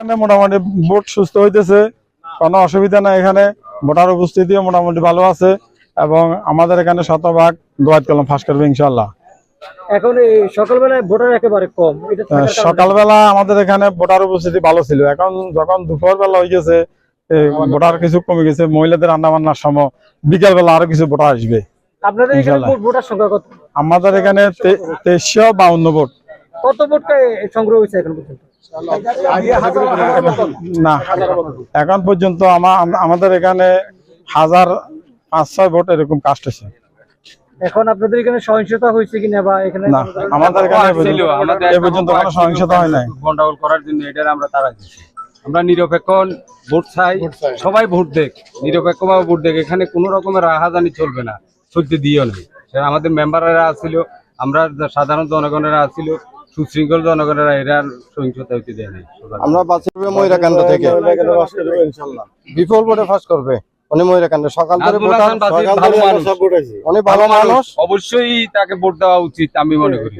এখানে মোটামুটি ভোট সুস্থ হইতেছে। কোনো অসুবিধা নাই এখানে। ভোটার উপস্থিতিও মোটামুটি ভালো আছে এবং আমাদের এখানে শতভাগ দোয়াত কলম ফাঁস করবে ইনশাল্লাহ এখন এই সকালবেলায় ভোটার একেবারে কম। এটা আহ, থাকার কারণে- সকালবেলা আমাদের এখানে ভোটার উপস্থিতি ভালো ছিল। এখন যখন দুপুর বেলা হয়ে গেছে ভোটার কিছু কমে গেছে মহিলাদের রান্না বান্নার সময় বিকেল বেলা আরও কিছু ভোটার আসবে। আপনাদের এখানে ভোটার সংখ্যা কত? আমাদের এখানে তেইশশো বাউন্ন ভোট। কত ভোটটা সংগ্রহ হয়েছে এখন পর্যন্ত? না এখন পর্যন্ত আমাদের এখানে হাজার পাঁচ ছয় ভোট এরকম কাস্ট আছে এখন আপনাদের এখানে সহিংসতা হয়েছে কিনা বা এখানে না আমাদের এখানে এ পর্যন্ত- কোনো সহিংসতা হয় নাই। গন্ডগোল করার জন্য এটা আমরা তারা আমরা নিরপেক্ষ ভোট চাই সবাই ভোট দেখ। নিরপেক্ষ ভাবে ভোট দেখ এখানে কোনো রকমের রাহাজানি চলবে না চলতে দিও নেই সেটা আমাদের মেম্বাররা আসছিল আমরা সাধারণ জনগণেরা আসছিল সুশৃঙ্খল জনগণের এরা সহিংসতা হইতে দেয় নাই আমরা বাঁচবে ময়রাকান্ড থেকে। বিপুল ভোটে ফাঁস করবে। ময়রাকান্ড। সকাল ধরে উনি ভালো মানুষ। অবশ্যই তাকে ভোট দেওয়া উচিত আমি মনে করি।